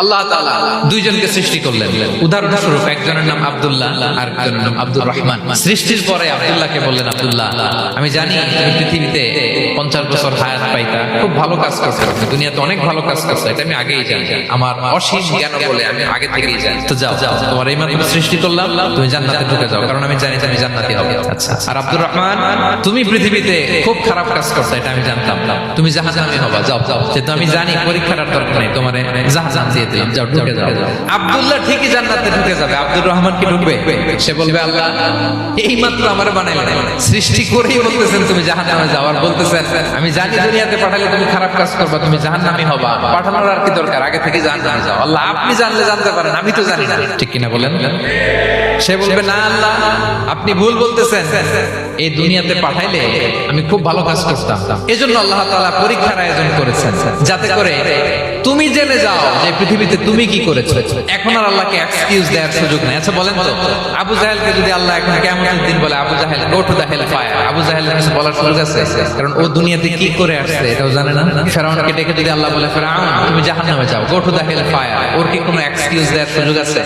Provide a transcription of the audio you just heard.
আল্লাহ তাআলা দুইজনকে সৃষ্টি করলেন। উদাহরণস্বরূপ একজনের নাম আব্দুল্লাহ আর একজনের নাম আব্দুর রহমান। সৃষ্টির পরে আব্দুল্লাহকে বললেন আব্দুল্লাহ আমি জানি তুমি পৃথিবীতে পঞ্চাশ বছর হায়াত পাইতা খুব ভালো কাজ করছ দুনিয়াতে অনেক ভালো কাজ করছ এটা আমি আগেই জানি। আমার অসীম জ্ঞান বলে আমি আগে থেকেই জানি। তো যাও যাও তোমার এই মাত্র সৃষ্টি করলাম তুমি জান্নাতে ঢুকে যাও কারণ আমি জানি তুমি জান্নাতি হবে। আচ্ছা আর আব্দুর রহমান তুমি পৃথিবীতে খুব খারাপ কাজ করছ এটা আমি জানতাম। তুমি জাহান্নামী হবা যাও। যাও যেহেতু আমি জানি পরীক্ষার দরকার নেই তোমার জাহান্নাম দিয়ে দিলাম যাও ঢুকে যাও আব্দুল্লাহ ঠিকই জান্নাতে ঢুকে যাবে আব্দুর রহমান কি ঢুকবে? সে বলবে আল্লাহ এই মাত্র আমার বানাই সৃষ্টি করেই বলতেছেন তুমি জাহান্নামে যাও। আর বলতেছেন আমি জানি দুনিয়াতে পাঠালে তুমি খারাপ কাজ করবা তুমি জাহান্নামী হবা। পাঠানোর আর কি দরকার? আগে থেকে জাহান্নামে যাও। আল্লাহ আপনি জানলে জানতে পারেন আমি তো জানি না। ঠিক কিনা বলেন? সে বলবে, না আল্লাহ, আপনি ভুল বলতেছেন। এই দুনিয়াতে পাঠাইলে আমি খুব ভালো কাজ করতাম। এজন্য আল্লাহ তাআলা পরীক্ষার আয়োজন করেছেন, যাতে করে তুমি জেনে যাও যে পৃথিবীতে তুমি কি করেছ। এখন আর আল্লাহকে এক্সকিউজ দেওয়ার সুযোগ নাই। আচ্ছা বলেন তো, আবু জাহেলকে যদি আল্লাহ এখন কেমন দিন বলে, Abu Jahl go to the hell fire Abu Jahl কিছু বলার সুযোগ আছে? কারণ ও দুনিয়াতে কি করে আসছে এটাও জানে না। ফেরাউনকে ডেকে যদি আল্লাহ বলে, ফেরাউন, তুমি জাহান্নামে যাও গো টু দা হেল ফায়ার ওর কি কোনো এক্সকিউজ দেওয়ার সুযোগ আছে?